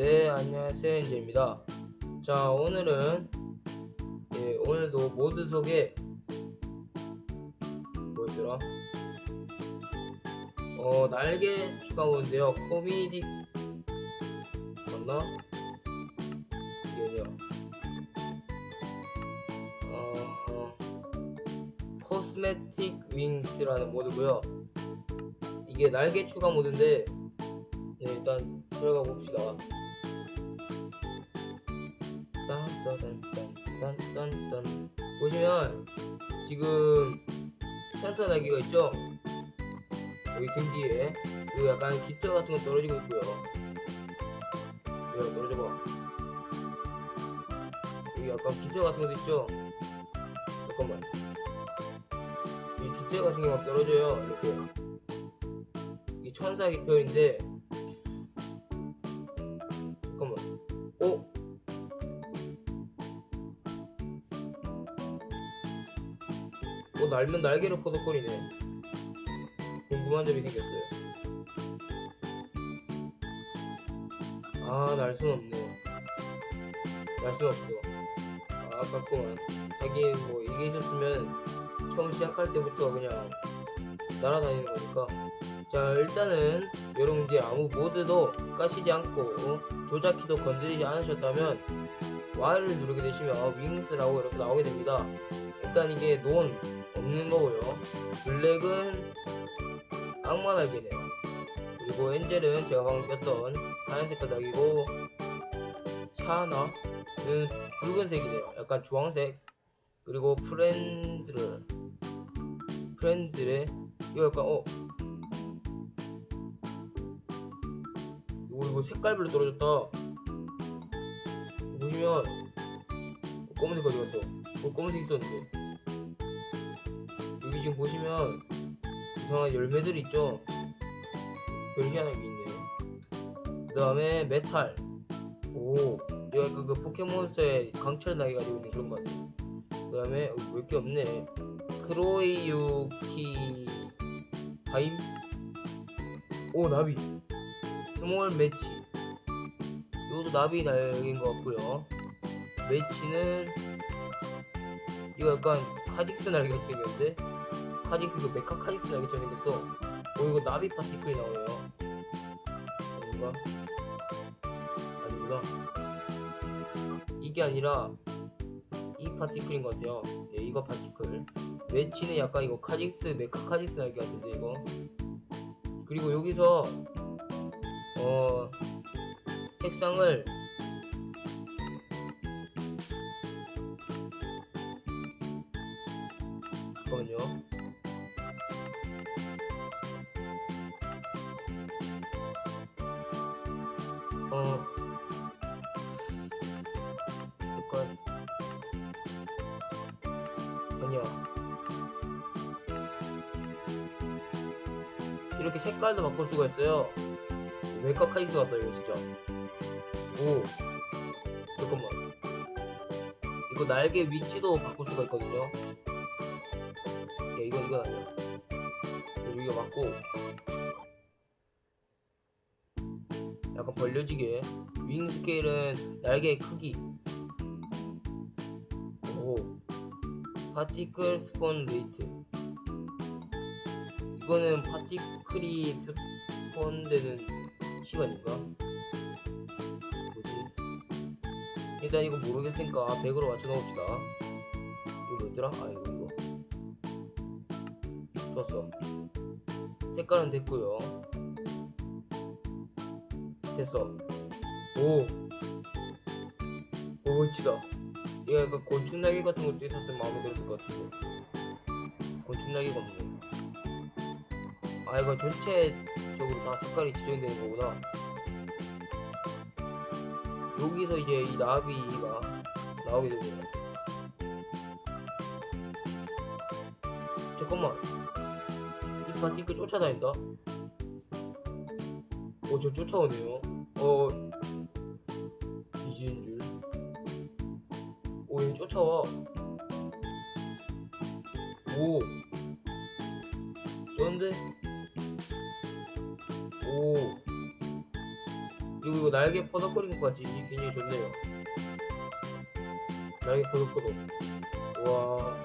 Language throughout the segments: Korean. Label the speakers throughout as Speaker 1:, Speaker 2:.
Speaker 1: 네, 안녕하세요. 엔지입니다. 자, 오늘은, 예, 오늘도 모드 속에, 뭐였더라? 어, 날개 추가 모드인데요. 코미디, 맞나? 이게요. 어, 코스메틱 윙스라는 모드고요. 이게 날개 추가 모드인데, 네, 일단 들어가 봅시다. 딴딴딴딴딴딴 보시면 지금 날개가 있죠? 여기 등 뒤에 그리고 약간 깃털 같은 거 떨어지고 있고요. 여기 떨어져봐. 여기 약간 깃털 같은 것도 있죠? 잠깐만. 이 깃털 같은 게 막 떨어져요. 이렇게. 이 천사 깃털인데 어 날면 날개로 퍼덕거리네. 궁금한 점이 생겼어요. 아, 날 순 없네. 날 순 없어. 아, 아깝구만. 하긴, 뭐, 이게 있었으면, 처음 시작할 때부터 그냥, 날아다니는 거니까. 자, 일단은, 여러분 이제 아무 모드도 까시지 않고, 조작키도 건드리지 않으셨다면, Y를 누르게 되시면, 아, 윙스라고 이렇게 나오게 됩니다. 일단 이게 논, 없는 거고요. 블랙은, 악마 날개네요. 그리고 엔젤은 제가 방금 꼈던 하얀 색깔 날개고 샤나는 붉은색이네요. 약간 주황색. 그리고 프렌드를 프렌드의 이거 약간 어 이거 이거 색깔별로 떨어졌다. 보시면 어, 검은색 어디 갔어? 어, 검은색 있었는데 지금 보시면 이상한 열매들 있죠? 별 희한한 게 있네. 그 다음에 메탈. 오, 이거 그, 그 포켓몬스터의 강철 나게 가지고 있는 그런 거 같아. 그 다음에 몇개 없네. 크로이유키 바임. 오, 나비. 스몰 매치. 이것도 나비 날개인 것 같고요. 매치는 이거 약간 카직스 날개 같이 생겼는데 카직스 그 메카 카직스 날개처럼 생겼어. 어 이거 나비 파티클이 나오네요. 아닌가? 아닌가? 이게 아니라 이 파티클인 것 같아요. 예, 이거 파티클. 매치는 약간 이거 카직스 메카 카직스 날개 같은데 이거. 그리고 여기서 어 색상을 잠깐만요. 약간 아니야 이렇게 색깔도 바꿀 수가 있어요. 메카 카이스 같다 이거 진짜 오. 잠깐만. 이거 날개 위치도 바꿀 수가 있거든요. 야 이건 이건 아니야. 여기가 맞고. 약간 벌려지게. 윙 스케일은 날개의 크기 파티클 스폰 레이트 이거는 파티클이 스폰되는 시간인가? 뭐지? 일단 이거 모르겠으니까 100으로 맞춰 넣읍시다 이거 뭐더라? 아 이거 이거 좋았어 색깔은 됐고요 됐어 오! 오 멋지다 약간 곤충 날개 같은 것도 있었으면 마음에 들었을 것 같은데. 곤충 날개가 없네. 아 이거 전체적으로 다 색깔이 지정되는 거구나. 여기서 이제 이 나비가 나오게 되네요 잠깐만. 이 파티클 쫓아다닌다? 어 저 쫓아오네요. 어 쫓아와. 오. 쩐데? 오. 그리고 이거 날개 퍼덕거리는 것 같지? 이게 굉장히 좋네요. 날개 퍼덕퍼덕. 우와,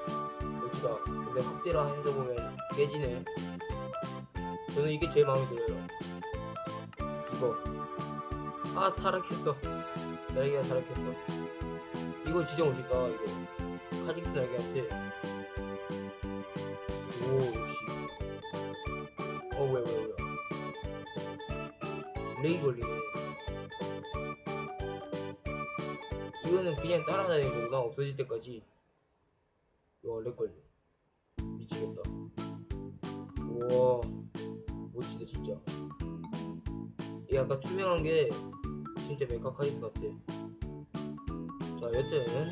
Speaker 1: 멋지다. 근데 확대라 해서 보면 깨지네. 저는 이게 제일 마음에 들어요. 이거. 아, 타락했어. 날개가 타락했어. 이거 진짜 멋있다, 이거. 카직스 날개한테. 오, 역시. 어, 왜, 왜, 왜. 렉이 걸리네. 이거는 그냥 따라다니는 거구나, 없어질 때까지. 와, 렉 걸려. 미치겠다. 우와, 멋지다, 진짜. 이 약간 투명한 게 진짜 메카 카이스 같아. 자, 여튼,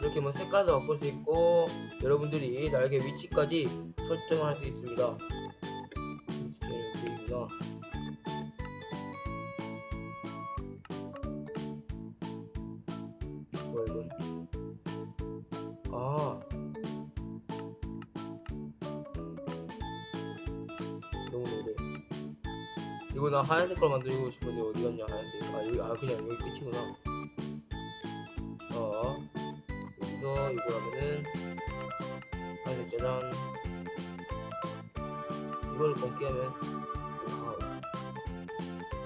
Speaker 1: 이렇게 뭐 색깔도 바꿀 수 있고, 여러분들이 날개 위치까지 설정을 할 수 있습니다. 여기구나. 뭐야 이건? 아 너무 노래 이거 나 하얀색 걸 만들고 싶은데 어디 갔냐 하얀색 아 여기 아 그냥 여기 끝이구나 자 여기서 이거 하면은 하얀색 짜잔 이걸 검게 하면 와우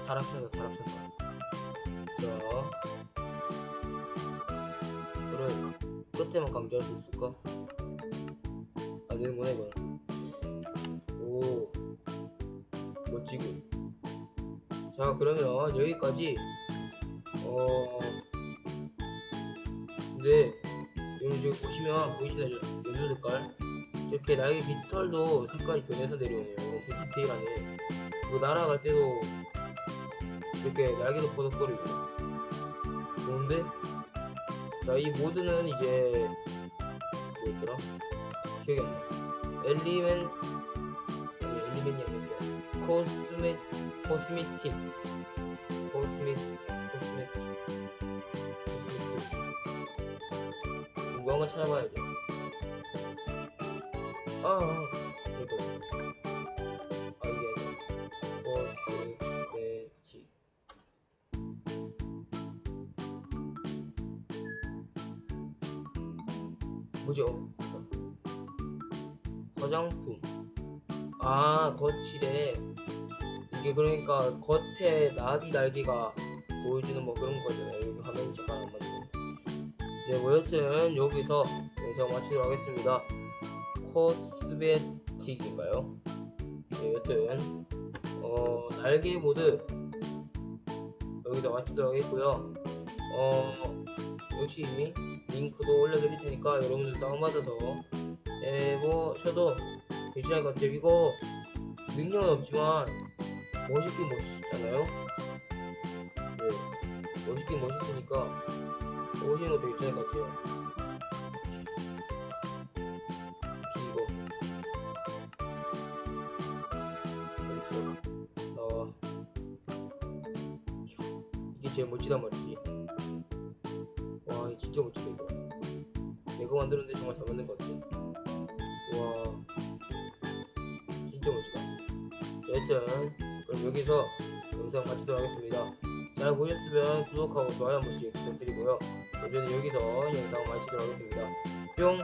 Speaker 1: 타락천다 타락천다. 자 그래 끝에만 강조할 수 있을까? 안 되는구나 이건 오 멋지고 자 그러면 여기까지 어 근데 여기 보시면 보이시나요 연두 색깔. 이렇게 날개 깃털도 색깔이 변해서 내려오네요. 엄청 디테일하네 이거 날아갈 때도 이렇게 날개도 퍼덕거리고. 좋은데 자, 이 모드는 이제 뭐였더라? 기억이 안 나. 엘리멘 아니 엘리멘이 아니었어. 코스메 코스메틱. 코스메 코스메틱 한번 찾아봐야죠. 아, 아 이거 아 이게 아니야. 코스메틱 뭐죠? 화장품. 아, 거칠에. 이게 그러니까 겉에 나비 날개가 보여주는 뭐 그런 거잖아요. 여기 화면이 잠깐 안 맞네. 네, 뭐 여튼 여기서 영상 마치도록 하겠습니다. 코스메틱인가요? 네, 여튼 어, 날개 모드 여기서 마치도록 하겠고요. 어, 역시 링크도 올려드릴 테니까 여러분들 다운받아서 해보셔도 괜찮을 것 같아요. 이거 능력은 없지만 멋있긴 멋있잖아요. 네, 멋있긴 멋있으니까 괜찮을 것 같아요. 이거? 나와. 이게 제일 멋지단 말이지. 와, 이거 진짜 멋지다 이거. 내가 만들었는데 정말 잘 만든 것 같아. 와, 진짜 멋지다. 여튼 그럼 여기서 영상 마치도록 하겠습니다. 잘 보셨으면 구독하고 좋아요 한 번씩 부탁드리고요. 저는 여기서 영상 마치도록 하겠습니다. 뿅!